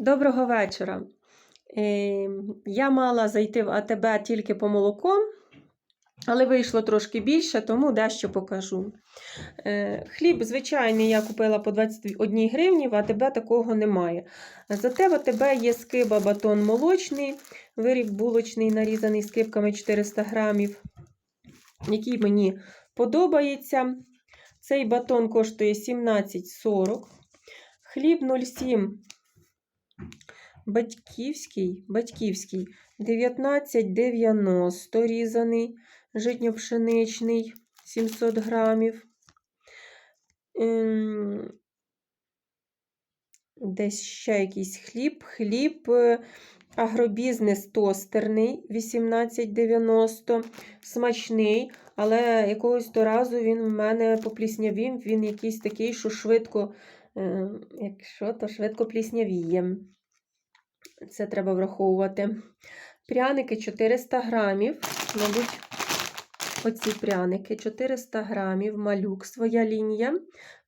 Доброго вечора. Е, Я мала зайти в АТБ тільки по молоко, але вийшло трошки більше, тому дещо покажу. Е, Хліб звичайний я купила по 21 гривні, в АТБ такого немає. Зате в АТБ є скиба батон молочний, виріб булочний, нарізаний скибками 400 грамів, який мені подобається. Цей батон коштує 17,40. Хліб 0,7 Батьківський, батьківський 19,90 різаний, житньо-пшеничний 700 грамів. Ем, Десь ще якийсь хліб. Хліб е, агробізнес тостерний 18,90. Смачний, але якогось то разу він в мене попліснявів, він якийсь такий, що швидко, якщо то швидко пліснявіє. Це треба враховувати. Пряники 400 грамів. Мабуть, оці пряники 400 грамів, малюк, своя лінія.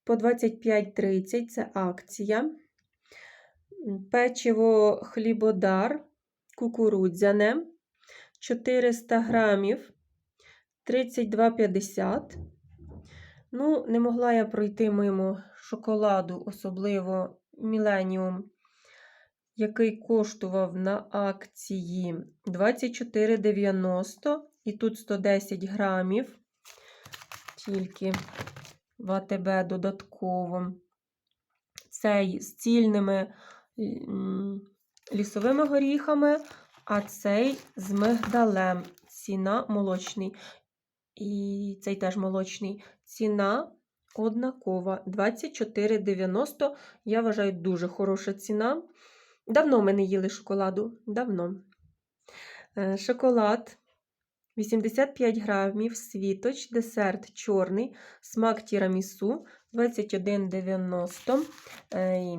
По 25,30 це акція. Печиво хлібодар, кукурудзяне. 400 грамів, 32,50. Ну, не могла я пройти мимо шоколаду, особливо Міленіум який коштував на акції 24,90 і тут 110 грамів, тільки в АТБ додатково. Цей з цільними лісовими горіхами, а цей з мигдалем. Ціна молочний. І цей теж молочний. Ціна однакова. 24,90. Я вважаю, дуже хороша ціна. Давно ми не їли шоколаду. Давно. Е, Шоколад 85 грамів, світоч, десерт чорний, смак тірамісу 21,90 е,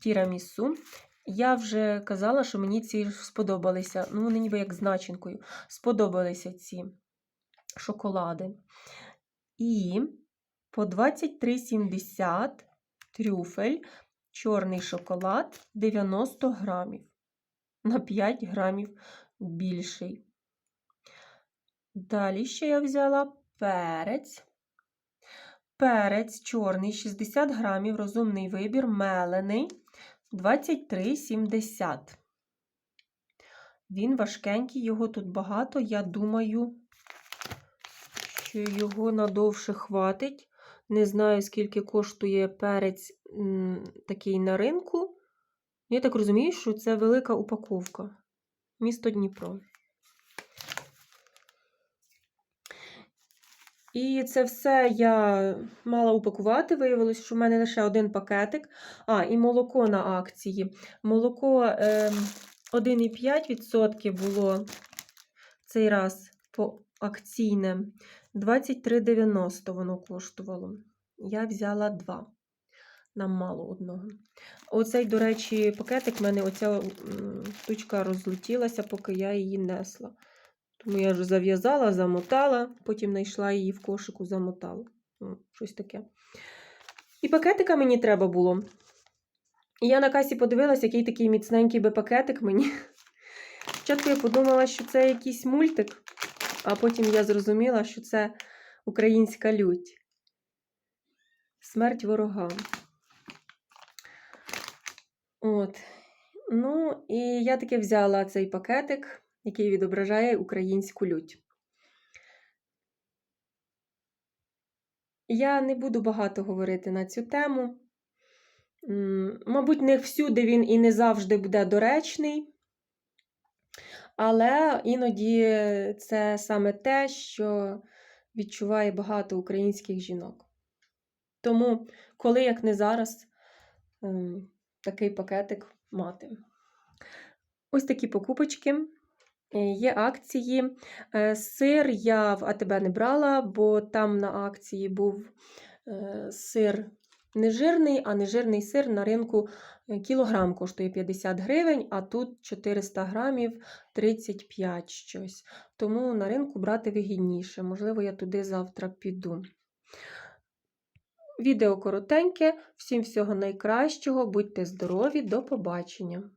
тірамісу. Я вже казала, що мені ці сподобалися. Ну, вони ніби як з начинкою. Сподобалися ці шоколади. І по 23,70 трюфель чорний шоколад 90 грамів. На 5 грамів більший. Далі ще я взяла перець. Перець чорний 60 грамів, розумний вибір, мелений 23,70. Він важкенький, його тут багато. Я думаю, що його надовше хватить. Не знаю, скільки коштує перець такий на ринку. Я так розумію, що це велика упаковка. Місто Дніпро. І це все я мала упакувати. Виявилось, що в мене лише один пакетик. А, і молоко на акції. Молоко е, 1,5% було цей раз по акційне. 23,90 воно коштувало. Я взяла два. Нам мало одного. Оцей, до речі, пакетик в мене оця штучка розлетілася, поки я її несла. Тому я вже зав'язала, замотала, потім знайшла її в кошику, замотала. Щось таке. І пакетика мені треба було. І я на касі подивилася, який такий міцненький би пакетик мені. Спочатку я подумала, що це якийсь мультик, а потім я зрозуміла, що це українська лють. Смерть ворогам. От. Ну, і я таки взяла цей пакетик, який відображає українську лють. Я не буду багато говорити на цю тему. Мабуть, не всюди він і не завжди буде доречний. Але іноді це саме те, що відчуває багато українських жінок. Тому, коли як не зараз, ем, такий пакетик мати. Ось такі покупочки. Е, є акції. Е, сир я в АТБ не брала, бо там на акції був е, сир нежирний, а нежирний сир на ринку кілограм коштує 50 гривень, а тут 400 грамів 35 щось. Тому на ринку брати вигідніше. Можливо, я туди завтра піду. Відео коротеньке. Всім всього найкращого. Будьте здорові, до побачення!